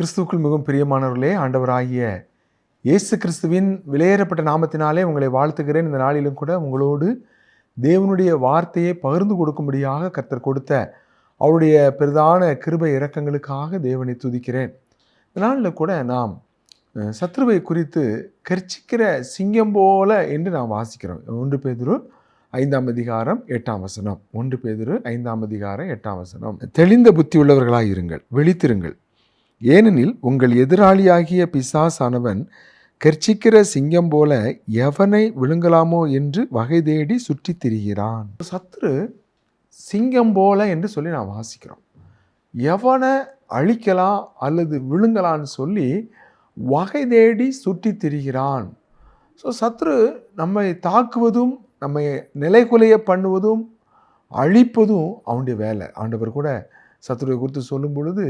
கிறிஸ்துவுக்குள் மிகவும் பிரியமானவர்களே ஆண்டவராகிய இயேசு கிறிஸ்துவின் விலையேறப்பட்ட நாமத்தினாலே உங்களை வாழ்த்துகிறேன். இந்த நாளிலும் கூட உங்களோடு தேவனுடைய வார்த்தையை பகிர்ந்து கொடுக்கும்படியாக கர்த்தர் கொடுத்த அவருடைய பெரிதான கிருபை இரக்கங்களுக்காக தேவனை துதிக்கிறேன். இந்த நாளில் கூட நாம் சத்ருவை குறித்து கர்ச்சிக்கிற சிங்கம் போல என்று நாம் வாசிக்கிறோம். ஒன்று பேதுரு ஐந்தாம் அதிகாரம் எட்டாம் வசனம். ஒன்று பேதுரு ஐந்தாம் அதிகாரம் எட்டாம் வசனம். தெளிந்த புத்தி உள்ளவர்களாக இருங்கள் விழித்திருங்கள். ஏனெனில் உங்கள் எதிராளியாகிய பிசாசானவன் கர்ச்சிக்கிற சிங்கம் போல எவனை விழுங்கலாமோ என்று வகை தேடி சுற்றித் திரிகிறான். சத்ரு சிங்கம் போல என்று சொல்லி நான் வாசிக்கிறோம். எவனை அழிக்கலாம் அல்லது விழுங்கலான்னு சொல்லி வகை தேடி சுற்றித் திரிகிறான். ஸோ சத்ரு நம்மை தாக்குவதும் நம்மை நிலைகுலைய பண்ணுவதும் அழிப்பதும் அவனுடைய வேலை. ஆண்டவர் கூட சத்துருவை குறித்து சொல்லும் பொழுது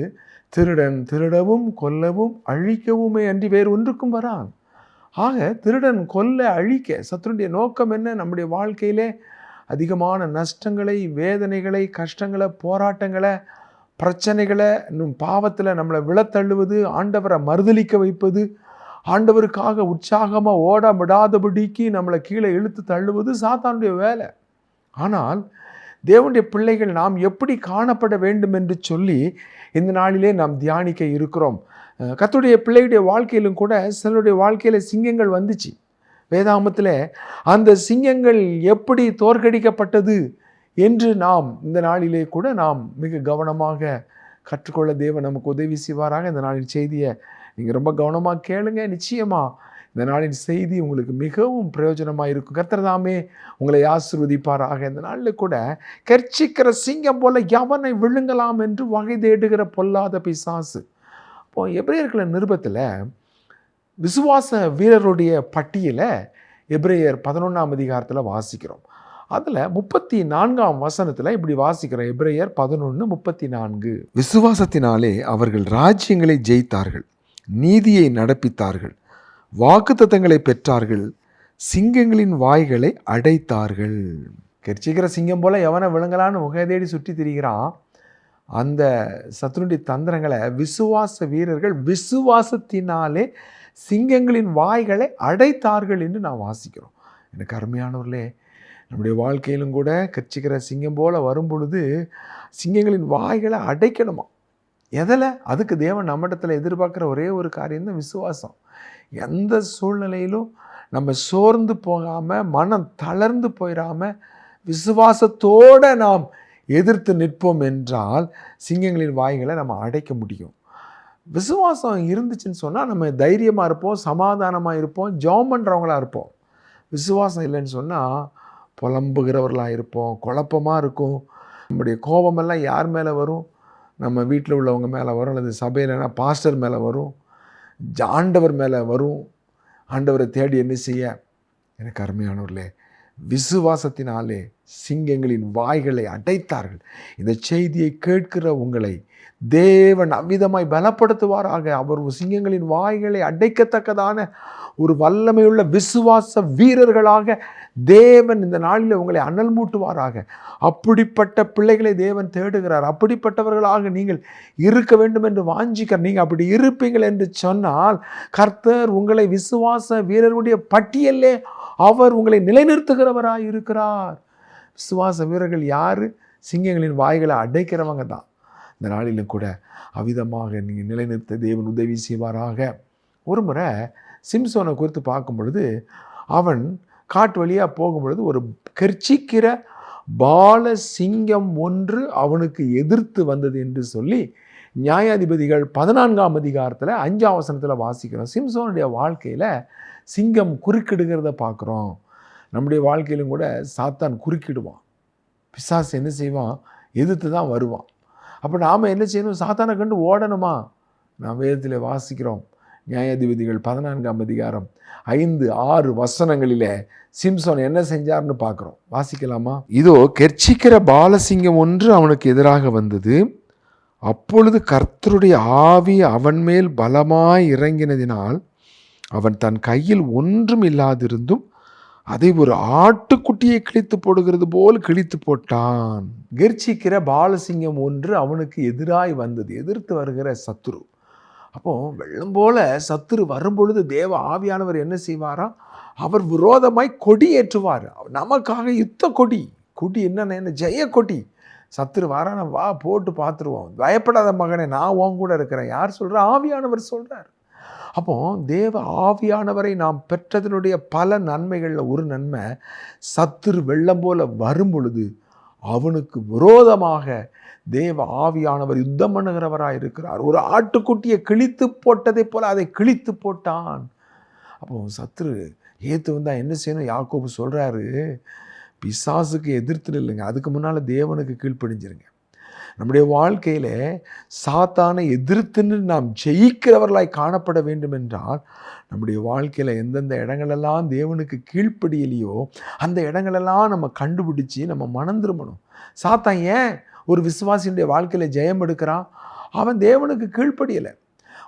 திருடன் திருடவும் கொல்லவும் அழிக்கவுமே அன்றி வேறு ஒன்றுக்கும் வரான் ஆக திருடன் கொல்ல அழிக்க சத்துருடைய நோக்கம் என்ன? நம்முடைய வாழ்க்கையிலே அதிகமான நஷ்டங்களை வேதனைகளை கஷ்டங்களை போராட்டங்களை பிரச்சனைகளை இன்னும் பாவத்தில் நம்மளை விழத்தள்ளுவது ஆண்டவரை மறுதலிக்க வைப்பது ஆண்டவருக்காக உற்சாகமாக ஓட விடாதபடிக்கு நம்மளை கீழே இழுத்து தள்ளுவது சாத்தானுடைய வேலை. ஆனால் தேவனுடைய பிள்ளைகள் நாம் எப்படி காணப்பட வேண்டும் என்று சொல்லி இந்த நாளிலே நாம் தியானிக்க இருக்கிறோம். கத்துடைய பிள்ளையுடைய வாழ்க்கையிலும் கூட சிலருடைய வாழ்க்கையில் சிங்கங்கள் வந்துச்சு. வேதாமத்தில் அந்த சிங்கங்கள் எப்படி தோற்கடிக்கப்பட்டது என்று நாம் இந்த நாளிலே கூட நாம் மிக கவனமாக கற்றுக்கொள்ள தேவன் நமக்கு உதவி செய்வாராக. இந்த நாளின் செய்தியை நீங்கள் ரொம்ப கவனமாக கேளுங்க. நிச்சயமாக இந்த நாளின் செய்தி உங்களுக்கு மிகவும் பிரயோஜனமாக இருக்கும். கர்த்தர் தாமே உங்களை ஆசிர்வதிப்பாராக. இந்த நாளில் கூட கர்ச்சிக்கிற சிங்கம் போல எவனை விழுங்கலாம் என்று வகை தேடுகிற பொல்லாத பிசாசு. இப்போ எபிரேயர்கள நிருபத்தில் விசுவாச வீரருடைய பட்டியலை எப்ரேயர் பதினொன்றாம் அதிகாரத்தில் வாசிக்கிறோம். அதில் முப்பத்தி நான்காம் வசனத்தில் இப்படி வாசிக்கிறோம் எப்ரேயர் பதினொன்று முப்பத்தி நான்கு விசுவாசத்தினாலே அவர்கள் ராஜ்யங்களை ஜெயித்தார்கள். நீதியை நடப்பித்தார்கள். வாக்குத்தத்தங்களை பெற்றார்கள். சிங்கங்களின் வாய்களை அடைத்தார்கள். கெர்ச்சிக்கிற சிங்கம் போல் எவனை விழுங்கலான்னு உகை தேடி சுற்றி திரிகிறான். அந்த சத்துருடைய தந்திரங்களை விசுவாச வீரர்கள் விசுவாசத்தினாலே சிங்கங்களின் வாய்களை அடைத்தார்கள் என்று நான் வாசிக்கிறோம். எனக்கு அருமையானவர்களே நம்முடைய வாழ்க்கையிலும் கூட கட்சிக்கிற சிங்கம் போல் வரும் பொழுது சிங்கங்களின் வாய்களை அடைக்கணுமா? எதில்? அதுக்கு தேவன் நம்மிடத்தில் எதிர்பார்க்குற ஒரே ஒரு காரியம் தான் விசுவாசம். எந்த சூழ்நிலையிலும் நம்ம சோர்ந்து போகாமல் மனம் தளர்ந்து போயிடாமல் விசுவாசத்தோடு நாம் எதிர்த்து நிற்போம் என்றால் சிங்கங்களின் வாய்களை நம்ம அடைக்க முடியும். விசுவாசம் இருந்துச்சுன்னு சொன்னால் நம்ம தைரியமாக இருப்போம் சமாதானமாக இருப்போம் ஜாம் பண்ணுறவங்களா இருப்போம். விசுவாசம் இல்லைன்னு சொன்னால் புலம்புகிறவர்களாக இருப்போம் குழப்பமாக இருக்கும். நம்முடைய கோபமெல்லாம் யார் மேலே வரும்? நம்ம வீட்டில் உள்ளவங்க மேலே வரும் அல்லது சபையிலனா பாஸ்டர் மேலே வரும். ஆண்டவர் மேலே வரும். ஆண்டவரை தேடி என்ன செய்ய? எனக்கு அருமையானவர்களே விசுவாசத்தினாலே சிங்கங்களின் வாய்களை அடைத்தார்கள். இந்த செய்தியை கேட்கிற உங்களை தேவன் அவ்விதமாய் பலப்படுத்துவாராக. அவர் சிங்கங்களின் வாய்களை அடைக்கத்தக்கதான ஒரு வல்லமையுள்ள விசுவாச வீரர்களாக தேவன் இந்த நாளில் உங்களை அனல் மூட்டுவாராக. அப்படிப்பட்ட பிள்ளைகளை தேவன் தேடுகிறார். அப்படிப்பட்டவர்களாக நீங்கள் இருக்க வேண்டும் என்று வாஞ்சிக்க நீங்கள் அப்படி இருப்பீங்கள் என்று சொன்னால் கர்த்தர் உங்களை விசுவாச வீரர்களுடைய பட்டியலே அவர் உங்களை நிலைநிறுத்துகிறவராக இருக்கிறார். விசுவாச வீரர்கள் யார்? சிங்கங்களின் வாய்களை அடைக்கிறவங்க தான். இந்த நாளிலும் கூட அவிதமாக நீங்கள் நிலைநிறுத்த தேவன் உதவி செய்வாராக. ஒரு முறை சிம்சோனை குறித்து பார்க்கும் பொழுது அவன் காட்டு வழியாக போகும்பொழுது ஒரு கர்ச்சிக்கிற பால சிங்கம் ஒன்று அவனுக்கு எதிர்த்து வந்தது என்று சொல்லி நியாயாதிபதிகள் பதினான்காம் அதிகாரத்தில் அஞ்சாம் வசனத்தில் வாசிக்கிறோம். சிம்சோனுடைய வாழ்க்கையில் சிங்கம் குறுக்கிடுகிறத பார்க்குறோம். நம்முடைய வாழ்க்கையிலும் கூட சாத்தான் குறுக்கிடுவான். பிசாசு என்ன செய்வான்? எதிர்த்து தான் வருவான். அப்போ நாம் என்ன செய்யணும்? சாத்தானை கண்டு ஓடணுமா? நாம் வேதத்தில் வாசிக்கிறோம். நியாயாதிபதிகள் பதினான்காம் அதிகாரம் ஐந்து ஆறு வசனங்களிலே சிம்சோன் என்ன செஞ்சார்னு பார்க்குறோம். வாசிக்கலாமா? இதோ கெர்ச்சிக்கிற பாலசிங்கம் ஒன்று அவனுக்கு எதிராக வந்தது. அப்பொழுது கர்த்தருடைய ஆவி அவன் மேல் பலமாய் இறங்கினதினால் அவன் தன் கையில் ஒன்றும் இல்லாதிருந்தும் அதை ஒரு ஆட்டுக்குட்டியை கிழித்து போடுகிறது போல் கிழித்து போட்டான். கெர்ச்சிக்கிற பாலசிங்கம் ஒன்று அவனுக்கு எதிராய் வந்தது. எதிர்த்து வருகிற சத்துரு. அப்போது வெள்ளம் போல சத்துரு வரும்பொழுது தேவ ஆவியானவர் என்ன செய்வாராம் அவர் விரோதமாய் கொடி ஏற்றுவார். நமக்காக யுத்த கொடி. கொடி என்னென்ன? என்ன? ஜெய கொடி. சத்துரு வாரான வா போட்டு பார்த்துருவோம் பயப்படாத மகனே நான் உன் கூட இருக்கிறேன். யார் சொல்கிறா ஆவியானவர் சொல்கிறார் அப்போ தேவ ஆவியானவரை நாம் பெற்றதனுடைய பல நன்மைகளில் ஒரு நன்மை சத்துரு வெள்ளம் போல வரும் பொழுது அவனுக்கு விரோதமாக தேவ ஆவியானவர் யுத்தம் பண்ணுகிறவராக இருக்கிறார். ஒரு ஆட்டுக்குட்டியை கிழித்து போட்டதைப் போல் அதை கிழித்து போட்டான். அப்போ சத்ரு ஏத்து வந்தால் என்ன செய்யணும்? யாக்கோபு சொல்கிறாரு பிசாசுக்கு எதிர்த்து இல்லைங்க அதுக்கு முன்னால் தேவனுக்கு கீழ்ப்படிஞ்சிருங்க. நம்முடைய வாழ்க்கையில் சாத்தானை எதிர்த்துன்னு நாம் ஜெயிக்கிறவர்களாய் காணப்பட வேண்டும் என்றால் நம்முடைய வாழ்க்கையில் எந்தெந்த இடங்களெல்லாம் தேவனுக்கு கீழ்ப்படியிலையோ அந்த இடங்களெல்லாம் நம்ம கண்டுபிடிச்சி நம்ம மணந்துருமணும் சாத்தான் ஏன்? ஒரு விசுவாசியுடைய வாழ்க்கையில் ஜெயம் எடுக்கிறான். அவன் தேவனுக்கு கீழ்ப்படியலை.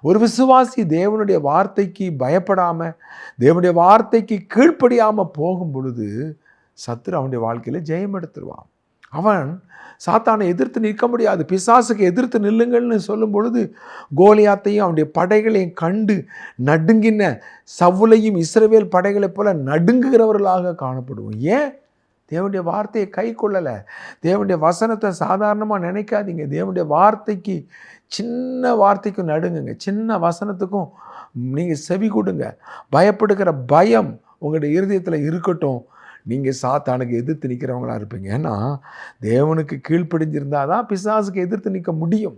ஒரு விசுவாசி தேவனுடைய வார்த்தைக்கு பயப்படாமல் தேவனுடைய வார்த்தைக்கு கீழ்ப்படியாமல் போகும் பொழுது சத்துரு அவனுடைய வாழ்க்கையில் ஜெயம் எடுத்துருவான். அவன் சாத்தானை எதிர்த்து நிற்க முடியாது. பிசாசுக்கு எதிர்த்து நில்லுங்கள்னு சொல்லும் பொழுது கோலியாத்தையும் அவனுடைய படைகளையும் கண்டு நடுங்கின சவுலையும் இஸ்ரவேல் படைகளைப் போல நடுங்குகிறவர்களாக காணப்படுவோம். ஏன்? தேவனுடைய வார்த்தையை கை கொள்ளலை. தேவனுடைய வசனத்தை சாதாரணமாக நினைக்காதீங்க. தேவனுடைய வார்த்தைக்கு சின்ன வார்த்தைக்கும் நடுங்குங்க. சின்ன வசனத்துக்கும் நீங்கள் செவி கொடுங்க. பயப்படுகிற பயம் உங்களுடைய இருதயத்தில் இருக்கட்டும். நீங்கள் சாத்தானுக்கு எதிர்த்து நிற்கிறவங்களா இருப்பீங்க. ஏன்னா தேவனுக்கு கீழ்ப்படிஞ்சிருந்தால் தான் பிசாசுக்கு எதிர்த்து நிற்க முடியும்.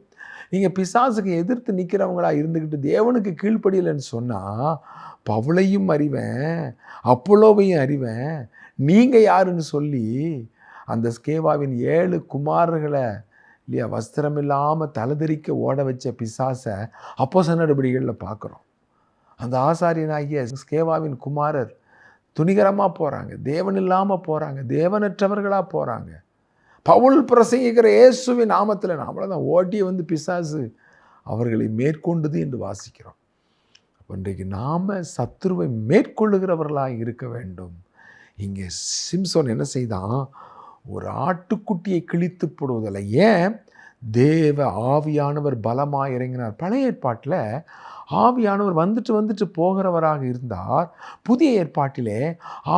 நீங்கள் பிசாசுக்கு எதிர்த்து நிற்கிறவங்களா இருந்துக்கிட்டு தேவனுக்கு கீழ்ப்படியலைன்னு சொன்னால் பவுளையும் அறிவேன் அப்போலோவையும் அறிவேன். நீங்கள் யாருன்னு சொல்லி அந்த ஸ்கேவாவின் ஏழு குமாரர்களை இல்லையா வஸ்திரம் இல்லாமல் தலைதெறிக்க ஓட வச்ச பிசாசை அப்போச நடவடிக்கைகளில் பார்க்குறோம் அந்த ஆசாரியனாகிய ஸ்கேவாவின் குமாரர் துணிகரமாக போகிறாங்க தேவன் இல்லாமல் போகிறாங்க தேவனற்றவர்களாக போகிறாங்க பவுல் பிரசங்கிக்கிற இயேசுவின் நாமத்தில் நாமளை தான் ஓட்டி வந்து பிசாசு அவர்களை மேற்கொண்டது என்று வாசிக்கிறோம். இன்றைக்கு நாம் சத்துருவை மேற்கொள்ளுகிறவர்களாக இருக்க வேண்டும். இங்கே சிம்சோன் என்ன செய்தான்? ஒரு ஆட்டுக்குட்டியை கிழித்து போடுவதில்லை. ஏன்? தேவ ஆவியானவர் பலமாக இறங்கினார். பழைய ஏற்பாட்டில் ஆவியானவர் வந்துட்டு வந்துட்டு போகிறவராக இருந்தார். புதிய ஏற்பாட்டிலே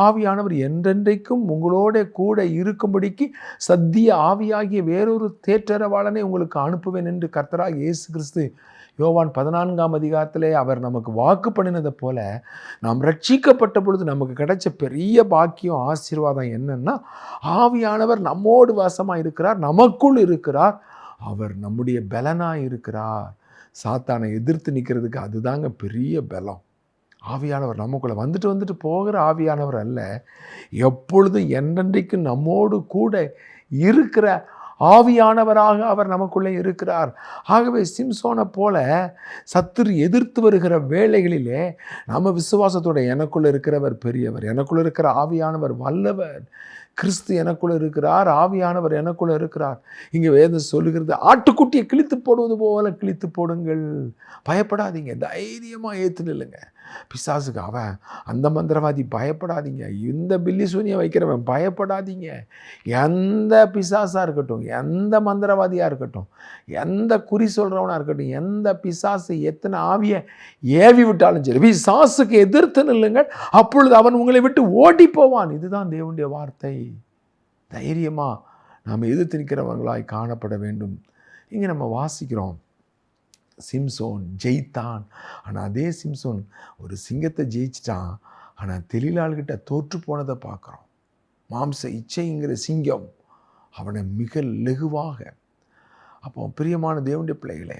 ஆவியானவர் என்றென்றைக்கும் உங்களோட கூட இருக்கும்படிக்கு சத்திய ஆவியாகிய வேறொரு தேற்றரவாளனை உங்களுக்கு அனுப்புவேன் என்று கர்த்தராக இயேசு கிறிஸ்து யோவான் பதினான்காம் அதிகாரத்திலே அவர் நமக்கு வாக்கு பண்ணினதை போல நாம் ரட்சிக்கப்பட்ட பொழுது நமக்கு கிடைச்ச பெரிய பாக்கியம் ஆசீர்வாதம் என்னன்னா ஆவியானவர் நம்மோடு வாசமாக இருக்கிறார் நமக்குள் இருக்கிறார் அவர் நம்முடைய பலனாக இருக்கிறார். சாத்தானை எதிர்த்து நிற்கிறதுக்கு அதுதாங்க பெரிய பலம். ஆவியானவர் நமக்குள்ளே வந்துட்டு வந்துட்டு போகிற ஆவியானவர் அல்ல எப்பொழுதும் என்றென்றைக்கும் நம்மோடு கூட இருக்கிற ஆவியானவராக அவர் நமக்குள்ளே இருக்கிறார். ஆகவே சிம்சோனை போல சத்துரு எதிர்த்து வருகிற வேளைகளிலே நம்ம விசுவாசத்தோட எனக்குள்ளே இருக்கிறவர் பெரியவர் எனக்குள்ளே இருக்கிற ஆவியானவர் வல்லவர். கிறிஸ்து எனக்குள்ள இருக்கிறார் ஆவியானவர் எனக்குள்ள இருக்கிறார். இங்கே வேதம் சொல்லுகிறது ஆட்டுக்குட்டியை கிழித்து போடுவது போல கிழித்து போடுங்கள். பயப்படாதீங்க தைரியமாக ஏற்று நில்லுங்க. பிசாசுக்கு அவன் அந்த மந்திரவாதி பயப்படாதீங்க. இந்த பில்லி சூனியை வைக்கிறவன் பயப்படாதீங்க. எந்த பிசாசாக இருக்கட்டும் எந்த மந்திரவாதியாக இருக்கட்டும் எந்த குறி சொல்கிறவனாக இருக்கட்டும் எந்த பிசாசு எத்தனை ஆவியை ஏவி விட்டாலும் சரி பிசாசுக்கு எதிர்த்து நில்லுங்கள். அப்பொழுது அவன் உங்களை விட்டு ஓடி போவான். இதுதான் தேவனுடைய வார்த்தை. தைரியமாக நாம் எதிர்த்து நிற்கிறவங்களாய் காணப்பட வேண்டும். இங்கே நம்ம வாசிக்கிறோம். சிம்சோன் ஜெயித்தான். ஆனால் அதே சிம்சோன் ஒரு சிங்கத்தை ஜெயிச்சிட்டான். ஆனால் தெளிலாள்கிட்ட தோற்று போனதை பார்க்குறோம். மாம்ச இச்சைங்கிற சிங்கம் அவனை மிக லெகுவாக. அப்போ பிரியமான தேவனுடைய பிள்ளைகளே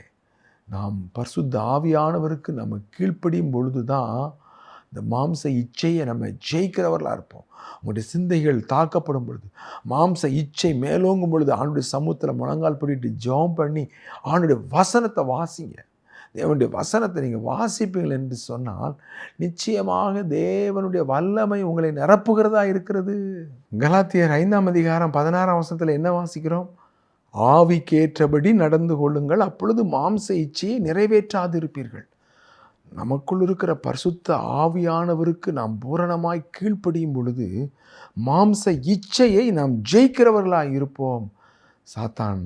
நாம் பரிசுத்த ஆவியானவருக்கு நம்ம கீழ்ப்படியும் பொழுது தான் இந்த மாம்ச இச்சையை நம்ம ஜெயிக்கிறவர்களாக இருப்போம். உங்களுடைய சிந்தைகள் தாக்கப்படும் பொழுது மாம்ச இச்சை மேலோங்கும் பொழுது ஆணுடைய சமூகத்தில் முழங்கால் பிடிட்டு ஜெபம் பண்ணி ஆணுடைய வசனத்தை வாசிங்க. தேவனுடைய வசனத்தை நீங்கள் வாசிப்பீங்கள் என்று சொன்னால் நிச்சயமாக தேவனுடைய வல்லமை உங்களை நிரப்புகிறதா இருக்கிறது. கலாத்தியர் ஐந்தாம் அதிகாரம் பதினாறாம் வசனத்தில் என்ன வாசிக்கிறோம்? ஆவிக்கேற்றபடி நடந்து கொள்ளுங்கள் அப்பொழுது மாம்ச இச்சையை நிறைவேற்றாதிருப்பீர்கள். நமக்குள் இருக்கிற பரிசுத்த ஆவியானவருக்கு நாம் பூரணமாய் கீழ்ப்படியும் பொழுது மாம்ச இச்சையை நாம் ஜெயிக்கிறவர்களாக இருப்போம். சாத்தான்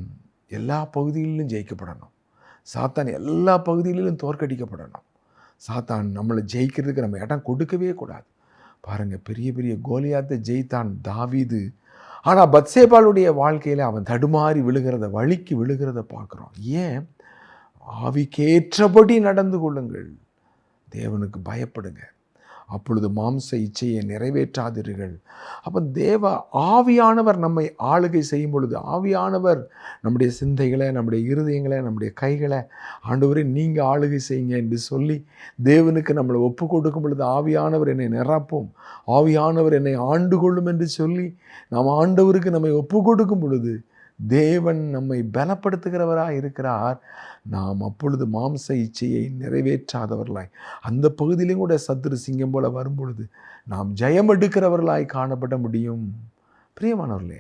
எல்லா பகுதிகளிலும் ஜெயிக்கப்படணும். சாத்தான் எல்லா பகுதிகளிலும் தோற்கடிக்கப்படணும். சாத்தான் நம்மளை ஜெயிக்கிறதுக்கு நம்ம இடம் கொடுக்கவே கூடாது. பாருங்கள் பெரிய பெரிய கோலியாத்தை ஜெயித்தான் தாவிது. ஆனால் பத்சேபாலுடைய வாழ்க்கையில் அவன் தடுமாறி விழுகிறத வழிக்கு விழுகிறத பார்க்குறோம். ஏன்? ஆவிக்கேற்றபடி நடந்து கொள்ளுங்கள். தேவனுக்கு பயப்படுங்க. அப்பொழுது மாம்ச இச்சையை நிறைவேற்றாதீர்கள். அப்போ தேவ ஆவியானவர் நம்மை ஆளுகை செய்யும் பொழுது ஆவியானவர் நம்முடைய சிந்தைகளை நம்முடைய இருதயங்களை நம்முடைய கைகளை ஆண்டவரே நீங்கள் ஆளுகை செய்யுங்க என்று சொல்லி தேவனுக்கு நம்மளை ஒப்பு கொடுக்கும் பொழுது ஆவியானவர் என்னை நிரப்பும். ஆவியானவர் என்னை ஆண்டு கொள்ளும் என்று சொல்லி நாம் ஆண்டவருக்கு நம்மை ஒப்பு கொடுக்கும் பொழுது தேவன் நம்மை பலப்படுத்துகிறவராக இருக்கிறார். நாம் அப்பொழுது மாம்ச இச்சையை நிறைவேற்றாதவர்களாய் அந்த பகுதியிலையும் கூட சத்துரு சிங்கம் போல வரும்பொழுது நாம் ஜெயம் எடுக்கிறவர்களாய் காணப்பட முடியும். பிரியமானவர்களே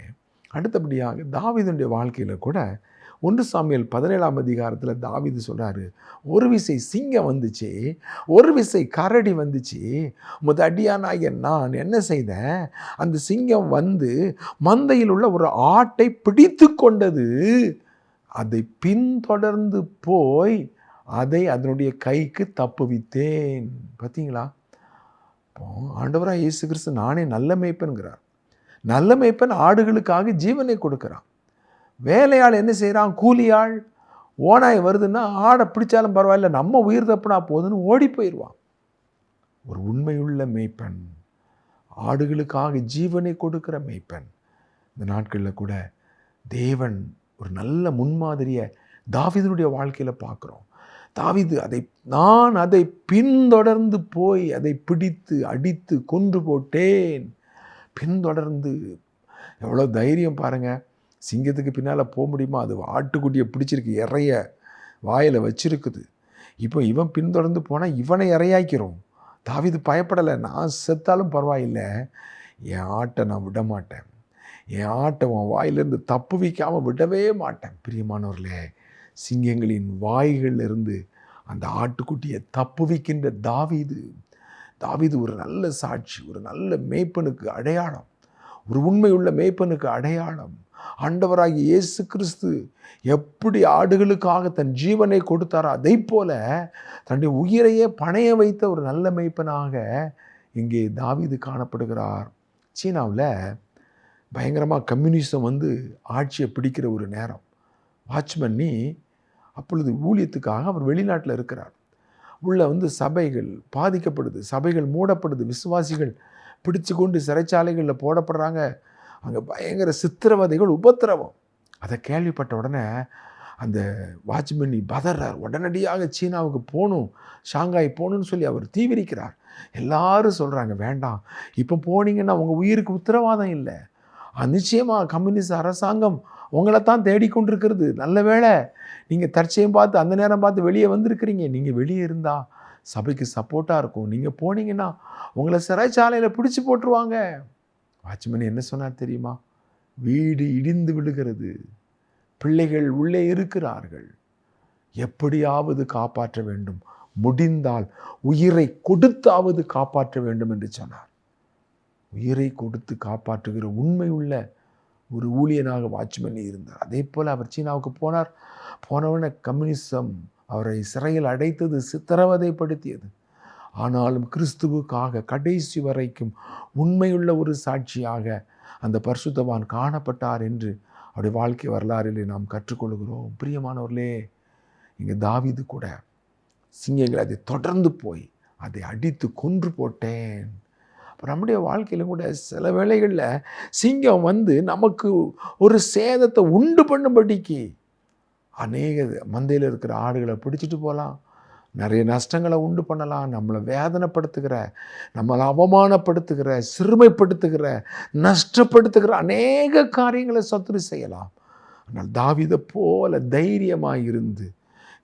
அடுத்தபடியாக தாவிதனுடைய வாழ்க்கையில் கூட ஒன்று சாமியல் பதினேழாம் அதிகாரத்தில் தாவிது சொல்கிறாரு ஒரு விசை சிங்கம் வந்துச்சு ஒரு விசை கரடி வந்துச்சு. முதடியானாகிய நான் என்ன செய்தேன்? அந்த சிங்கம் வந்து மந்தையில் உள்ள ஒரு ஆட்டை பிடித்து கொண்டது. அதை பின்தொடர்ந்து போய் அதை அதனுடைய கைக்கு தப்புவித்தேன். பார்த்தீங்களா இப்போ ஆண்டவராக இயேசு கிறிஸ்து நானே நல்ல மேய்ப்பன்கிறார். நல்ல மேய்ப்பன் ஆடுகளுக்காக ஜீவனை கொடுக்குறான். வேலையாள் என்ன செய்கிறான் கூலியாள் ஓனாய் வருதுன்னா ஆடை பிடிச்சாலும் பரவாயில்ல நம்ம உயிர் தப்புனா போதுன்னு ஓடி போயிடுவான். ஒரு உண்மையுள்ள மேய்ப்பன் ஆடுகளுக்காக ஜீவனை கொடுக்கிற மேய்ப்பன். இந்த நாட்களில் கூட தேவன் ஒரு நல்ல முன்மாதிரியை தாவிதனுடைய வாழ்க்கையில் பார்க்குறோம். தாவிது அதை நான் அதை பின்தொடர்ந்து போய் அதை பிடித்து அடித்து கொன்று போட்டேன். பின்தொடர்ந்து எவ்வளோ தைரியம் பாருங்கள் சிங்கத்துக்கு பின்னால் போக முடியுமா? அது ஆட்டுக்குட்டியை பிடிச்சிருக்கு இறைய வாயில் வச்சிருக்குது. இப்போ இவன் பின்தொடர்ந்து போனால் இவனை இறையாக்கிறோம். தாவிது பயப்படலை நான் செத்தாலும் பரவாயில்லை. என் ஆட்டை நான் விட மாட்டேன் என் ஆட்டை உன் வாயிலிருந்து தப்பு வைக்காமல் விடவே மாட்டேன். பிரியமானவர்களே சிங்கங்களின் வாய்களிலிருந்து அந்த ஆட்டுக்குட்டியை தப்பு வைக்கின்ற தாவீது தாவீது ஒரு நல்ல சாட்சி ஒரு நல்ல மேய்ப்பனுக்கு அடையாளம் ஒரு உண்மையுள்ள மேய்ப்பனுக்கு அடையாளம். ஆண்டவராகிய இயேசு கிறிஸ்து எப்படி ஆடுகளுக்காக தன் ஜீவனை கொடுத்தாரோ அதை போல தன்னுடைய உயிரையே பணைய வைத்த ஒரு நல்ல மெய்ப்பனாக இங்கே தாவிது காணப்படுகிறார். சீனாவில் பயங்கரமாக கம்யூனிசம் வந்து ஆட்சியை பிடிக்கிற ஒரு நேரம். வாட்ச்மன்னி அப்பொழுது ஊழியத்துக்காக அவர் வெளிநாட்டில் இருக்கிறார். உள்ள வந்து சபைகள் பாதிக்கப்படுது சபைகள் மூடப்படுது விசுவாசிகள் பிடிச்சு கொண்டு சிறைச்சாலைகளில் போடப்படுறாங்க. அங்கே பயங்கர சித்திரவதைகள் உபத்திரவம். அதை கேள்விப்பட்ட உடனே அந்த வாட்ச்மேன் பதறார். உடனடியாக சீனாவுக்கு போகணும் ஷாங்காய் போகணும்னு சொல்லி அவர் தீவிரிக்கிறார். எல்லாரும் சொல்கிறாங்க வேண்டாம். இப்போ போனீங்கன்னா உங்கள் உயிருக்கு உத்தரவாதம் இல்லை. நிச்சயமாக கம்யூனிஸ்ட் அரசாங்கம் உங்களை தான் தேடிக்கொண்டிருக்கிறது. நல்ல வேளை நீங்கள் தற்செயம் பார்த்து அந்த நேரம் பார்த்து வெளியே வந்திருக்கிறீங்க. நீங்கள் வெளியே இருந்தால் சபைக்கு சப்போர்ட்டாக இருக்கும். நீங்கள் போனீங்கன்னா உங்களை சிறைச்சாலையில் பிடிச்சி போட்டுருவாங்க. வாட்ச்மேன் என்ன சொன்னார் தெரியுமா? வீடு இடிந்து விழுகிறது. பிள்ளைகள் உள்ளே இருக்கிறார்கள். எப்படியாவது காப்பாற்ற வேண்டும். முடிந்தால் உயிரை கொடுத்தாவது காப்பாற்ற வேண்டும் என்று சொன்னார். உயிரை கொடுத்து காப்பாற்றுகிற உண்மை உள்ள ஒரு ஊழியனாக வாட்ச்மேன் இருந்தார். அதே போல் அவர் சீனாவுக்கு போனார். போனவன கம்யூனிசம் அவரை சிறையில் அடைத்தது சித்திரவதைப்படுத்தியது. ஆனாலும் கிறிஸ்துவுக்காக கடைசி வரைக்கும் உண்மையுள்ள ஒரு சாட்சியாக அந்த பரிசுத்தவான் காணப்பட்டார் என்று அவருடைய வாழ்க்கை வரலாறிலே நாம் கற்றுக்கொள்கிறோம். பிரியமானவர்களே இங்கே தாவிது கூட சிங்கங்கள் அதை தொடர்ந்து போய் அதை அடித்து கொன்று போட்டேன். இப்போ நம்முடைய வாழ்க்கையிலும் கூட சில வேளைகளில் சிங்கம் வந்து நமக்கு ஒரு சேதத்தை உண்டு பண்ணும்படிக்கு அநேக மந்தையில் இருக்கிற ஆடுகளை பிடிச்சிட்டு போகலாம் நிறைய நஷ்டங்களை உண்டு பண்ணலாம். நம்மளை வேதனைப்படுத்துகிற நம்மளை அவமானப்படுத்துகிற சிறுமைப்படுத்துகிற நஷ்டப்படுத்துகிற அநேக காரியங்களை சத்துரு செய்யலாம். ஆனால் தாவிதை போல தைரியமாக இருந்து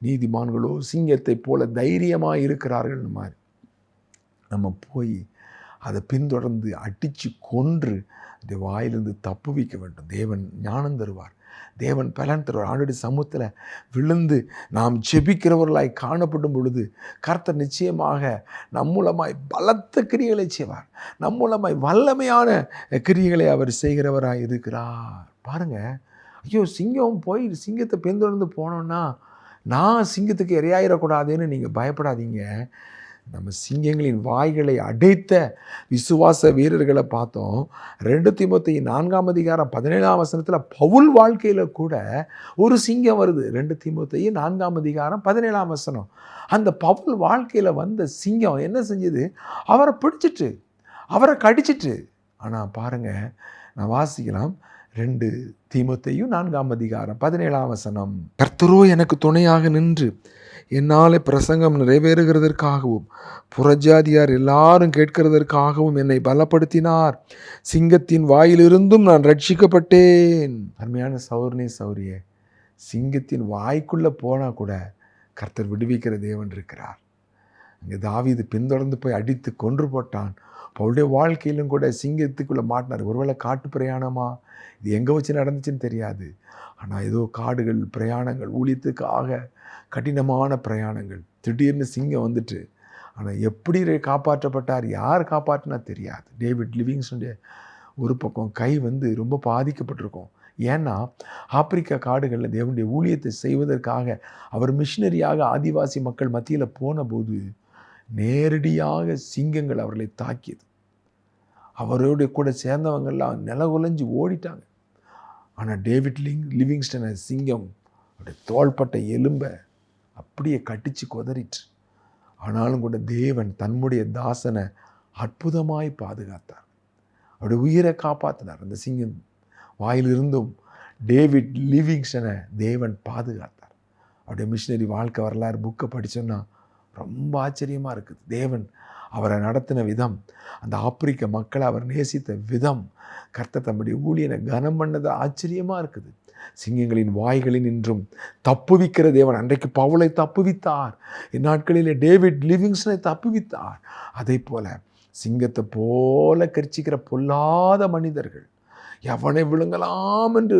நீதிமான்களோ சிங்கத்தை போல தைரியமாக இருக்கிறார்கள் மாதிரி நம்ம போய் அதை பின்தொடர்ந்து அடித்து கொன்று அந்த வாயிலிருந்து தப்பு வைக்க வேண்டும். தேவன் ஞானம் தருவார். தேவன் பலன் தருவார். ஆண்டுடைய சமூகத்தில் விழுந்து நாம் ஜெபிக்கிறவர்களாய் காணப்படும் பொழுது கர்த்தர் நிச்சயமாக நம் மூலமாய் பலத்த கிரியைகளை செய்வார். நம் மூலமாய் வல்லமையான கிரியைகளை அவர் செய்கிறவராக இருக்கிறார். பாருங்கள் ஐயோ சிங்கம் போய் சிங்கத்தை பின்தொடர்ந்து போனோன்னா நான் சிங்கத்துக்கு இரையாயிடக்கூடாதுன்னு நீங்கள் பயப்படாதீங்க. நம்ம சிங்கங்களின் வாய்களை அடைத்த விசுவாச வீரர்களை பார்த்தோம். ரெண்டு திமுத்தி நான்காம் அதிகாரம் பதினேழாம் வசனத்தில் பவுல் வாழ்க்கையில் கூட ஒரு சிங்கம் வருது. ரெண்டு திமுத்தி நான்காம் அதிகாரம் பதினேழாம் வசனம். அந்த பவுல் வாழ்க்கையில் வந்த சிங்கம் என்ன செஞ்சது? அவரை பிடிச்சிட்டு அவரை கடிச்சிட்டு. ஆனால் பாருங்கள் நான் வாசிக்கலாம். ரெண்டு தீமத்தையும் நான்காம் அதிகாரம் பதினேழாம் வசனம். கர்த்தரோ எனக்கு துணையாக நின்று என்னால் பிரசங்கம் நிறைவேறுகிறதற்காகவும் புறஜாதியார் எல்லாரும் கேட்கிறதற்காகவும் என்னை பலப்படுத்தினார். சிங்கத்தின் வாயிலிருந்தும் நான் ரட்சிக்கப்பட்டேன். அருமையான சௌர்ணி சௌரிய சிங்கத்தின் வாய்க்குள்ளே போனால் கூட கர்த்தர் விடுவிக்கிற தேவன் இருக்கிறார். அங்கே தாவீது பின்தொடர்ந்து போய் அடித்து கொன்று போட்டான். அவருடைய வாழ்க்கையிலும் கூட சிங்கத்துக்குள்ளே மாட்டினார். ஒருவேளை காட்டு பிரயாணமா? இது எங்கே வச்சு நடந்துச்சுன்னு தெரியாது. ஆனால் ஏதோ காடுகள் பிரயாணங்கள் ஊழியத்துக்காக கடினமான பிரயாணங்கள். திடீர்னு சிங்கம் வந்துட்டு ஆனால் எப்படி காப்பாற்றப்பட்டார் யார் காப்பாற்றினா தெரியாது. டேவிட் லிவிங்ஸுடைய ஒரு பக்கம் கை வந்து ரொம்ப பாதிக்கப்பட்டிருக்கும். ஏன்னா ஆப்பிரிக்கா காடுகளில் தேவனுடைய ஊழியத்தை செய்வதற்காக அவர் மிஷினரியாக ஆதிவாசி மக்கள் மத்தியில் போனபோது நேரடியாக சிங்கங்கள் அவர்களை தாக்கியது. அவரோடைய கூட சேர்ந்தவங்கெல்லாம் நிலகுலைஞ்சு ஓடிட்டாங்க. ஆனால் டேவிட் லிங் லிவிங்ஸ்டனை சிங்கம் அவருடைய தோள்பட்ட எலும்பை அப்படியே கட்டிச்சு கொதறிற்று. ஆனாலும் கூட தேவன் தன்னுடைய தாசனை அற்புதமாய் பாதுகாத்தார். அவருடைய உயிரை காப்பாற்றினார் அந்த சிங்கம். வாயிலிருந்தும் டேவிட் லிவிங்ஸ்டனை தேவன் பாதுகாத்தார். அவருடைய மிஷினரி வாழ்க்கை வரலாறு புக்கை படித்தோன்னா ரொம்ப ஆச்சரியமாக இருக்குது. தேவன் அவரை நடத்தின விதம் அந்த ஆப்பிரிக்க மக்களை அவர் நேசித்த விதம் கர்த்த தம்முடைய ஊழியனை கனம் பண்ணது ஆச்சரியமாக இருக்குது. சிங்கங்களின் வாய்களில் நின்றும் தப்புவிக்கிற தேவன் அன்றைக்கு பவுலை தப்புவித்தார். இந்நாட்களிலே டேவிட் லிவிங்ஸனை தப்புவித்தார். அதே போல சிங்கத்தை போல கரிச்சிக்கிற பொல்லாத மனிதர்கள் எவனை விழுங்கலாம் என்று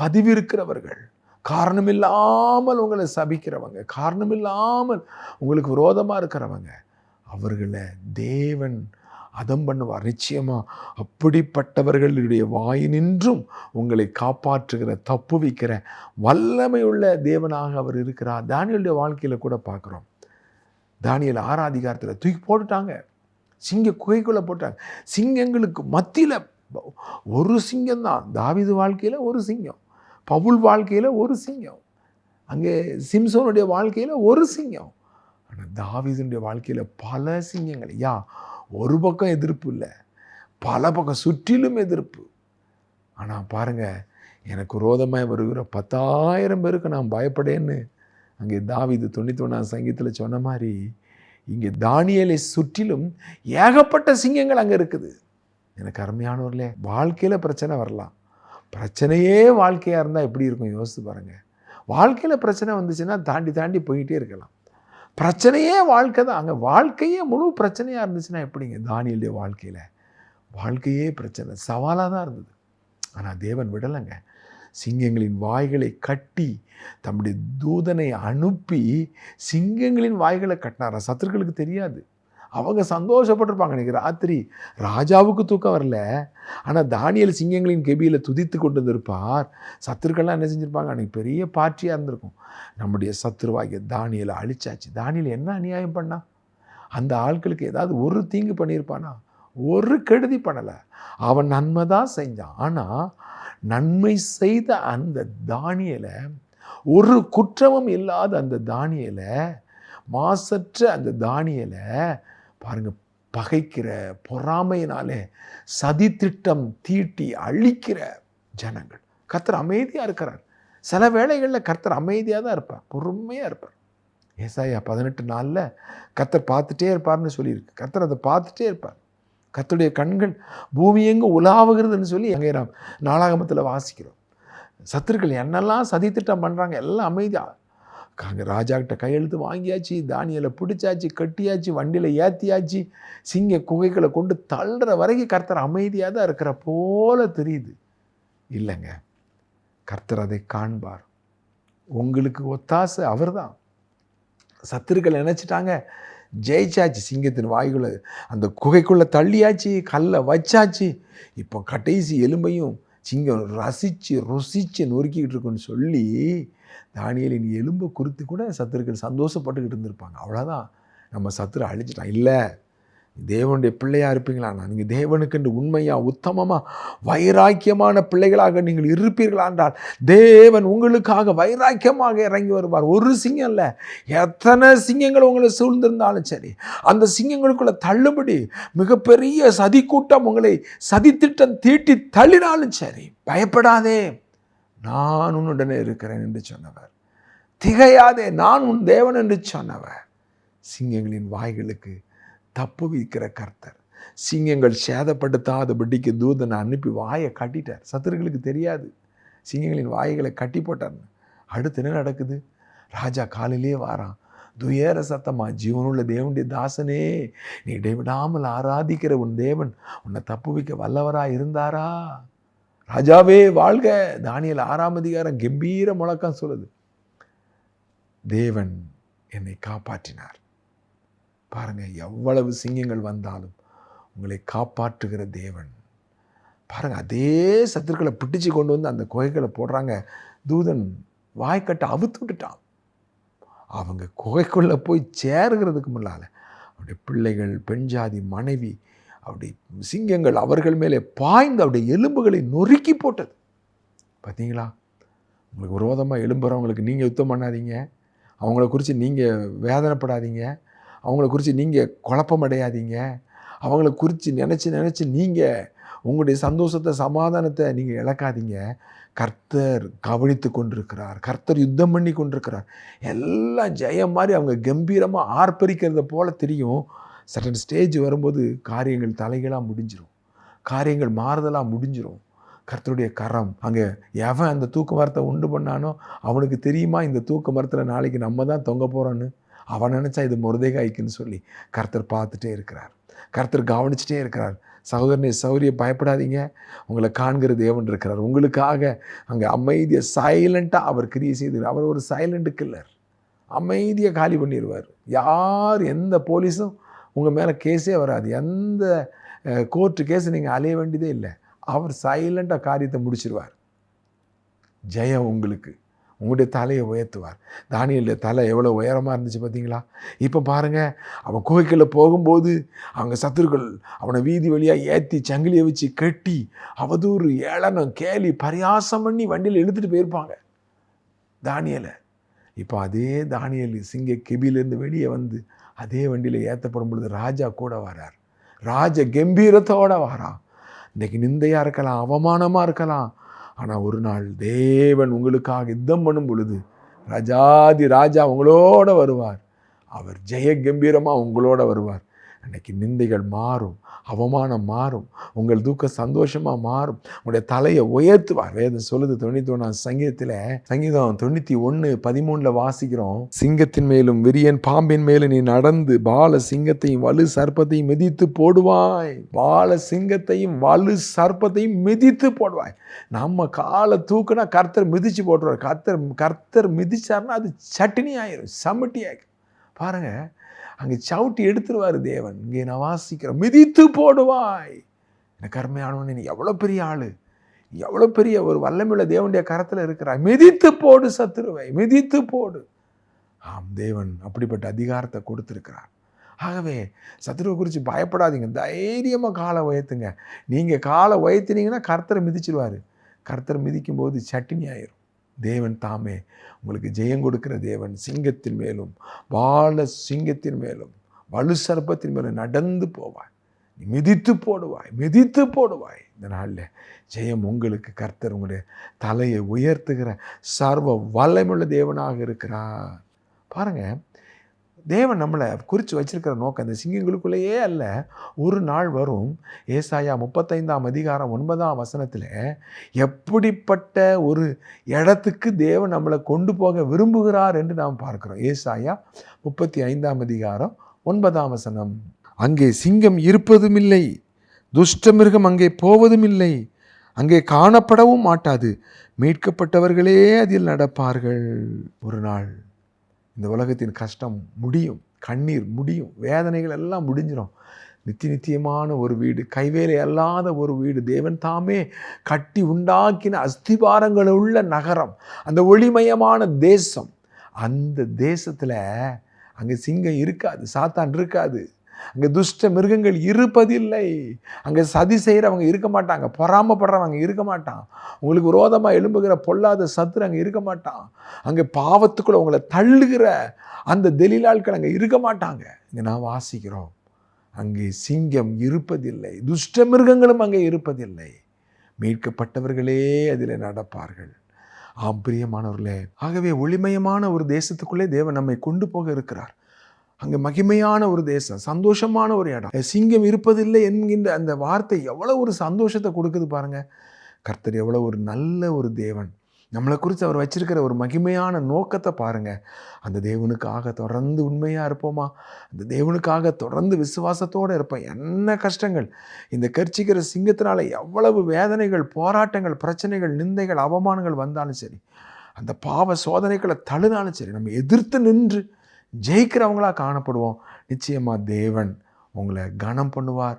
பதிவிருக்கிறவர்கள் காரணமில்லாமல் உங்களை சபிக்கிறவங்க காரணமில்லாமல் உங்களுக்கு விரோதமாக இருக்கிறவங்க அவர்களை தேவன் அதம் பண்ணுவார். நிச்சயமாக அப்படிப்பட்டவர்களுடைய வாயினின்றும் உங்களை காப்பாற்றுகிற தப்பு வைக்கிற வல்லமையுள்ள தேவனாக அவர் இருக்கிறார். தானியலுடைய வாழ்க்கையில் கூட பார்க்குறோம். தானியல் ஆராதிகாரத்தில் தூக்கி போட்டுட்டாங்க. சிங்க குகைக்குள்ளே போட்டாங்க. சிங்கங்களுக்கு மத்தியில் ஒரு சிங்கம் தான். தாவிது வாழ்க்கையில் ஒரு சிங்கம். பவுல் வாழ்க்கையில் ஒரு சிங்கம். அங்கே சிம்சோனுடைய வாழ்க்கையில் ஒரு சிங்கம். ஆனால் தாவிதனுடைய வாழ்க்கையில் பல சிங்கங்கள். யா ஒரு பக்கம் எதிர்ப்பு இல்லை. பல பக்கம் சுற்றிலும் எதிர்ப்பு. ஆனால் பாருங்கள் எனக்கு ரோதமாக வருகிற பத்தாயிரம் பேருக்கு நான் பயப்படேன்னு அங்கே தாவிது தொண்ணூற்றி ஒன்றாம் சங்கீதத்தில் சொன்ன மாதிரி இங்கே தானியலை சுற்றிலும் ஏகப்பட்ட சிங்கங்கள் அங்கே இருக்குது. எனக்கு அருமையானவர்களே வாழ்க்கையில் பிரச்சனை வரலாம். பிரச்சனையே வாழ்க்கையாக இருந்தால் எப்படி இருக்கும்? யோசித்து பாருங்கள் வாழ்க்கையில் பிரச்சனை வந்துச்சுன்னா தாண்டி தாண்டி போயிட்டே இருக்கலாம். பிரச்சனையே வாழ்க்கை தான். அங்கே வாழ்க்கையே முழு பிரச்சனையாக இருந்துச்சுன்னா எப்படிங்க? தானியலுடைய வாழ்க்கையில் வாழ்க்கையே பிரச்சனை. சவாலாக தான் இருந்தது. ஆனால் தேவன் விடலைங்க. சிங்கங்களின் வாய்களை கட்டி தம்முடைய தூதனை அனுப்பி சிங்கங்களின் வாய்களை கட்டினாரா? சத்துருக்களுக்கு தெரியாது. அவங்க சந்தோஷப்பட்டிருப்பாங்க. அன்றைக்கி ராத்திரி ராஜாவுக்கு தூக்கம் வரல. ஆனால் தானியல் சிங்கங்களின் கெபியில் துதித்து கொண்டு வந்திருப்பார் சத்துருக்கள்லாம் என்ன செஞ்சுருப்பாங்க? அன்றைக்கி பெரிய பார்ட்டியாக இருந்திருக்கும். நம்முடைய சத்துருவாகிய தானியலை அழிச்சாச்சு. தானியல் என்ன அநியாயம் பண்ணா? அந்த ஆட்களுக்கு ஏதாவது ஒரு தீங்கு பண்ணியிருப்பானா? ஒரு கெடுதி பண்ணலை. அவன் நன்மை தான் செஞ்சான். ஆனால் நன்மை செய்த அந்த தானியலை ஒரு குற்றமும் இல்லாத அந்த தானியலை மாசற்ற அந்த தானியலை பாருங்க பகைக்கிற பொறாமையினாலே சதித்திட்டம் தீட்டி அழிக்கிற ஜனங்கள். கர்த்தர் அமைதியாக இருக்கிறார். சில வேளைகளில் கர்த்தர் அமைதியாக தான் இருப்பார். பொறுமையாக இருப்பார். ஏசாயா பதினெட்டு நாளில் கர்த்தர் பார்த்துட்டே இருப்பார்னு சொல்லியிருக்கு. கர்த்தர் அதை பார்த்துட்டே இருப்பார். கர்த்தருடைய கண்கள் பூமி எங்கு உலாவுகிறதுன்னு சொல்லி அங்கே நாம் நாளாகமத்தில் வாசிக்கிறோம். சத்துருக்கள் என்னெல்லாம் சதித்திட்டம் பண்ணுறாங்க எல்லாம் அமைதியாக அங்கே ராஜாக்கிட்ட கையெழுத்து வாங்கியாச்சு தானியலை பிடிச்சாச்சு கட்டியாச்சு வண்டியில் ஏற்றியாச்சு சிங்க குகைகளை கொண்டு தள்ளுற வரைக்கும் கர்த்தர் அமைதியாக தான் இருக்கிற போல தெரியுது. இல்லைங்க. கர்த்தர் அதை காண்பார். உங்களுக்கு ஒத்தாசை அவர் தான் சத்துருக்கள் நினச்சிட்டாங்க ஜெயிச்சாச்சு சிங்கத்தின் வாய்க்குள்ள அந்த குகைக்குள்ளே தள்ளியாச்சு கல்லை வச்சாச்சு இப்போ கடைசி எலும்பையும் சிங்கம் ரசித்து ருசித்து நொறுக்கிக்கிட்டு இருக்குன்னு சொல்லி தானியலின் எலும்பை குறித்து கூட சத்துருக்கள் சந்தோஷப்பட்டுக்கிட்டு இருந்திருப்பாங்க. அவ்வளோதான் நம்ம சத்துரு அழிச்சிட்டான் இல்லை தேவனுடைய பிள்ளையாக இருப்பீங்களாண்ணா நீங்கள் தேவனுக்கென்று உண்மையாக உத்தமமாக வைராக்கியமான பிள்ளைகளாக நீங்கள் இருப்பீர்களா? என்றால் தேவன் உங்களுக்காக வைராக்கியமாக இறங்கி வருவார். ஒரு சிங்கம் இல்லை. எத்தனை சிங்கங்கள் உங்களை சூழ்ந்திருந்தாலும் சரி அந்த சிங்கங்களுக்குள்ள தள்ளுபடி மிகப்பெரிய சதி கூட்டம் உங்களை சதித்திட்டம் தீட்டி தள்ளினாலும் சரி பயப்படாதே. நான் உன்னுடனே இருக்கிறேன் என்று சொன்னவர். திகையாதே நான் உன் தேவன் என்று சொன்னவர். சிங்கங்களின் வாய்களுக்கு தப்புவிக்கிற கர்த்தர். சிங்கங்கள் சேதப்படுத்தாதபடிக்கு தூதனை அனுப்பி வாயை கட்டிட்டார். சத்துருக்களுக்கு தெரியாது. சிங்கங்களின் வாய்களை கட்டி போட்டார்னு. அடுத்து என்ன நடக்குது? ராஜா காலிலே வாரான். துயர சத்தமா ஜீவனுள்ள தேவனுடைய தாசனே நீ இடைவிடாமல் ஆராதிக்கிற உன் தேவன் உன்னை தப்புவிக்க வல்லவராக இருந்தாரா ராஜாவே வாழ்க. தானியல் ஆறாம் அதிகாரம் கம்பீர முழக்கம் சொல்லுது. தேவன் என்னை காப்பாற்றினார். பாருங்க எவ்வளவு சிங்கங்கள் வந்தாலும் உங்களை காப்பாற்றுகிற தேவன். பாருங்க அதே சத்துருக்களை பிடிச்சு கொண்டு வந்து அந்த குகைகளை போடுறாங்க. தூதன் வாய்க்கட்டை அவுத்து விட்டுட்டான். அவங்க குகைக்குள்ளே போய் சேருகிறதுக்கு முன்னால் அவருடைய பிள்ளைகள் பெண் ஜாதி மனைவி அப்படி சிங்கங்கள் அவர்கள் மேலே பாய்ந்து அப்படி எலும்புகளை நொறுக்கி போட்டது. பார்த்தீங்களா? உங்களுக்கு விரோதமாக எலும்புறவங்களுக்கு நீங்கள் யுத்தம் பண்ணாதீங்க. அவங்கள குறித்து நீங்கள் வேதனைப்படாதீங்க. அவங்கள குறித்து நீங்கள் குழப்பம் அடையாதீங்க அவங்கள குறித்து நினச்சி நினச்சி நீங்கள் உங்களுடைய சந்தோஷத்தை சமாதானத்தை நீங்கள் இழக்காதீங்க. கர்த்தர் கவனித்து கொண்டிருக்கிறார். கர்த்தர் யுத்தம் பண்ணி கொண்டிருக்கிறார். எல்லாம் ஜெயம் மாதிரி அவங்க கம்பீரமாக ஆர்ப்பரிக்கிறத போல் தெரியும். சட்டன் ஸ்டேஜ் வரும்போது காரியங்கள் தலைகளாக முடிஞ்சிடும் காரியங்கள் மாறுதலாக முடிஞ்சிடும் கர்த்தருடைய கரம் அங்கே எவன் அந்த தூக்கு மரத்தை உண்டு பண்ணானோ அவனுக்கு தெரியுமா இந்த தூக்கு மரத்தில் நாளைக்கு நம்ம தான் தொங்க போகிறோன்னு அவன் நினச்சா இது முருதேகாய்க்குன்னு சொல்லி கர்த்தர் பார்த்துட்டே இருக்கிறார். கர்த்தர் கவனிச்சிட்டே இருக்கிறார். சகோதரனை சௌரிய பயப்படாதீங்க. உங்களை காண்கிற தேவன் இருக்கிறார். உங்களுக்காக அங்கே அமைதியை சைலண்ட்டாக அவர் கிரியை செய்து அவர் ஒரு சைலண்ட் கில்லர் அமைதியை காலி பண்ணிடுவார். யார் எந்த போலீஸும் உங்கள் மேலே கேஸே வராது. எந்த கோர்ட்டு கேஸ் நீங்கள் அலைய வேண்டியதே இல்லை. அவர் சைலண்ட்டாக காரியத்தை முடிச்சிருவார். ஜெயம் உங்களுக்கு. உங்களுடைய தலையை உயர்த்துவார். தானியலுடைய தலை எவ்வளோ உயரமாக இருந்துச்சு பார்த்தீங்களா இப்போ பாருங்கள் அவன் கோவைக்குள்ளே போகும்போது அவங்க சத்துருக்கள் அவனை வீதி வழியாக ஏற்றி சங்கிலியை வச்சு கட்டி அவதூறு ஏளனம் கேலி பரியாசம் பண்ணி வண்டியில் இழுத்துட்டு போயிருப்பாங்க. தானியலை. இப்போ அதே தானியல் சிங்க கெபிலேருந்து வெளியே வந்து அதே வண்டியில் ஏற்றப்படும் பொழுது ராஜா கூட வரார். ராஜ கம்பீரத்தோடு வாரான். இன்றைக்கி நிந்தையாக இருக்கலாம் அவமானமாக இருக்கலாம். ஆனால் ஒரு நாள் தேவன் உங்களுக்காக யுத்தம் பண்ணும் பொழுது ராஜாதி ராஜா உங்களோட வருவார். அவர் ஜெய கம்பீரமாக உங்களோட வருவார். அன்னைக்கு நிந்தைகள் மாறும் அவமானம் மாறும் உங்கள் தூக்க சந்தோஷமாக மாறும். உங்களுடைய தலையை உயர்த்துவார். வேதம் சொல்லுது தொண்ணூத்தி ஒன்றாம் சங்கீதத்தில் சங்கீதம் தொண்ணூற்றி ஒன்று பதிமூணில் வாசிக்கிறோம் சிங்கத்தின் மேலும் விரியன் பாம்பின் மேலும் நீ நடந்து பால சிங்கத்தையும் வலு சர்ப்பத்தையும் மிதித்து போடுவாய். பால சிங்கத்தையும் வலு சர்ப்பத்தையும் மிதித்து போடுவாய். நம்ம காலை தூக்குனா கர்த்தர் மிதித்து போட்டுருவார். கர்த்தர் கர்த்தர் மிதிச்சார்னா அது சட்டினி ஆயிரும் சமட்டி ஆயிரும் பாருங்கள் அங்கே சவுட்டி எடுத்துருவார் தேவன். இங்கே நான் வாசிக்கிறேன். மிதித்து போடுவாய். எனக்கு கருமையானவன் நீ எவ்வளோ பெரிய ஆள். எவ்வளோ பெரிய ஒரு வல்லமையுள்ள தேவனுடைய கரத்தில் இருக்கிறாய். மிதித்து போடு சத்துருவை. மிதித்து போடு. ஆம் தேவன் அப்படிப்பட்ட அதிகாரத்தை கொடுத்துருக்கிறார். ஆகவே சத்துருவை குறித்து பயப்படாதீங்க. தைரியமாக காலை உயர்த்துங்க. நீங்கள் காலை உயர்த்தினீங்கன்னா கர்த்தரை மிதிச்சிருவார். கர்த்தரை மிதிக்கும்போது சட்டினி ஆயிரும். தேவன் தாமே. உங்களுக்கு ஜெயம் கொடுக்கிற தேவன் சிங்கத்தின் மேலும் பால சிங்கத்தின் மேலும் வலு சர்ப்பத்தின் மேலும் நடந்து போவாய். நீ மிதித்து போடுவாய் மிதித்து போடுவாய் இந்த நாளில். ஜெயம் உங்களுக்கு கர்த்தர் உங்களுடைய தலையை உயர்த்துகிற சர்வ வல்லமுள்ள தேவனாக இருக்கிறார். பாருங்கள் தேவன் நம்மளை குறித்து வச்சிருக்கிற நோக்கம் அந்த சிங்கங்களுக்குள்ளேயே அல்ல. ஒரு நாள் வரும் ஏசாயா முப்பத்தைந்தாம் அதிகாரம் ஒன்பதாம் வசனத்தில் எப்படிப்பட்ட ஒரு இடத்துக்கு தேவன் நம்மளை கொண்டு போக விரும்புகிறார் என்று நாம் பார்க்கிறோம். ஏசாயா முப்பத்தி ஐந்தாம் அதிகாரம் ஒன்பதாம் வசனம். அங்கே சிங்கம் இருப்பதும் இல்லை துஷ்டமிருகம் அங்கே போவதும் இல்லை அங்கே காணப்படவும் மாட்டாது மீட்கப்பட்டவர்களே அதில் நடப்பார்கள். ஒரு நாள் இந்த உலகத்தின் கஷ்டம் முடியும் கண்ணீர் முடியும் வேதனைகள் எல்லாம் முடிஞ்சிடும் நித்திய நித்தியமான ஒரு வீடு கைவேலை அல்லாத ஒரு வீடு தேவன் தாமே கட்டி உண்டாக்கின அஸ்திபாரங்கள் உள்ள நகரம் அந்த ஒளிமயமான தேசம். அந்த தேசத்தில் அங்கே சிங்கம் இருக்காது சாத்தான் இருக்காது. அங்கே துஷ்ட மிருகங்கள் இருப்பதில்லை. அங்கே சதி செய்கிறவங்க இருக்க மாட்டாங்க. பொறாமப்படுறவங்க இருக்க மாட்டான். உங்களுக்கு விரோதமாக எழும்புகிற பொல்லாத சத்துரு அங்கே இருக்க மாட்டான். அங்கே பாவத்துக்குள்ளே உங்களை தள்ளுகிற அந்த தெலிலாட்கள் அங்கே இருக்க மாட்டாங்க. இங்கே நான் வாசிக்கிறோம். அங்கே சிங்கம் இருப்பதில்லை. துஷ்ட மிருகங்களும் அங்கே இருப்பதில்லை. மீட்கப்பட்டவர்களே அதில் நடப்பார்கள். ஆம் பிரியமானவர்களே. ஆகவே ஒளிமயமான ஒரு தேசத்துக்குள்ளே தேவன் நம்மை கொண்டு போக இருக்கிறார். அங்கே மகிமையான ஒரு தேசம் சந்தோஷமான ஒரு இடம். சிங்கம் இருப்பதில்லை என்கின்ற அந்த வார்த்தை எவ்வளோ ஒரு சந்தோஷத்தை கொடுக்குது பாருங்கள் கர்த்தர் எவ்வளோ ஒரு நல்ல ஒரு தேவன். நம்மளை குறித்து அவர் வச்சிருக்கிற ஒரு மகிமையான நோக்கத்தை பாருங்கள் அந்த தேவனுக்காக தொடர்ந்து உண்மையாக இருப்போமா? அந்த தேவனுக்காக தொடர்ந்து விசுவாசத்தோடு இருப்போம். என்ன கஷ்டங்கள்? இந்த கர்ச்சிக்கிற சிங்கத்தினால எவ்வளவு வேதனைகள் போராட்டங்கள் பிரச்சனைகள் நிந்தைகள் அவமானங்கள் வந்தாலும் சரி அந்த பாவ சோதனைகளை தழுனாலும் சரி நம்ம எதிர்த்து நின்று ஜெயிக்கிறவங்களா காணப்படுவோம். நிச்சயமாக தேவன் உங்களை கனம் பண்ணுவார்.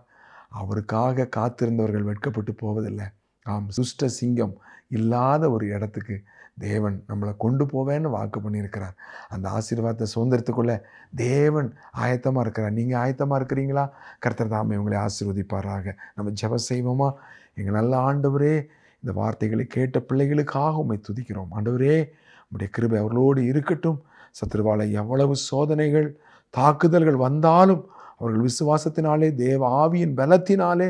அவருக்காக காத்திருந்தவர்கள் வெட்கப்பட்டு போவதில்லை. ஆம் சுஷ்ட சிங்கம் இல்லாத ஒரு இடத்துக்கு தேவன் நம்மளை கொண்டு போவேன்னு வாக்கு பண்ணியிருக்கிறார். அந்த ஆசீர்வாதத்தை சுதந்திரத்துக்குள்ளே தேவன் ஆயத்தமாக இருக்கிறார். நீங்கள் ஆயத்தமாக இருக்கிறீங்களா? கர்த்தர் தாமே உங்களை ஆசீர்வதிப்பாராக. நம்ம ஜப செய்வோமா? எங்கள் நல்ல ஆண்டவரே இந்த வார்த்தைகளை கேட்ட பிள்ளைகளுக்காக உண்மை துதிக்கிறோம். ஆண்டவரே உடைய கிருபை அவர்களோடு இருக்கட்டும். சத்ருவாலை எவ்வளவு சோதனைகள் தாக்குதல்கள் வந்தாலும் அவர்கள் விசுவாசத்தினாலே தேவ ஆவியின் பலத்தினாலே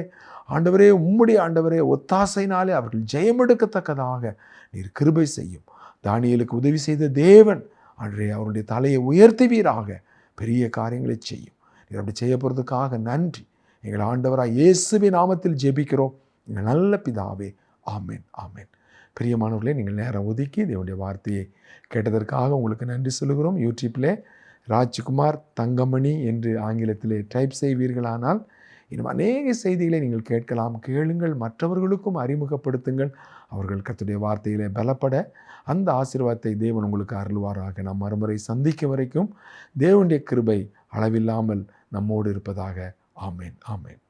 ஆண்டவரே உம்முடைய ஆண்டவரே ஒத்தாசையினாலே அவர்கள் ஜெயமெடுக்கத்தக்கதாக நீர் கிருபை செய்யும். தானியலுக்கு உதவி செய்த தேவன் அன்றே அவருடைய தலையை உயர்த்துவீராக பெரிய காரியங்களை செய்யும். நீர் அப்படி செய்ய போகிறதுக்காக நன்றி. எங்கள் ஆண்டவராக இயேசுவின் நாமத்தில் ஜெபிக்கிறோம். எங்கள் நல்ல பிதாவே ஆமேன் ஆமேன். பிரியமானவர்களே நீங்கள் நேரம் ஒதுக்கி தேவனுடைய வார்த்தையை கேட்டதற்காக உங்களுக்கு நன்றி சொல்லுகிறோம். யூடியூப்பில் ராஜ்குமார் தங்கமணி என்று ஆங்கிலத்திலே டைப் செய்வீர்களானால் இன்னும் அநேக செய்திகளை நீங்கள் கேட்கலாம். கேளுங்கள் மற்றவர்களுக்கும் அறிமுகப்படுத்துங்கள். அவர்கள் கத்துடைய வார்த்தையிலே பலப்பட அந்த ஆசீர்வாதத்தை தேவன் உங்களுக்கு அருள்வாராக. நாம் மறுமுறை சந்திக்கும் வரைக்கும் தேவனுடைய கிருபை அளவில்லாமல் நம்மோடு இருப்பதாக. ஆமேன் ஆமேன்.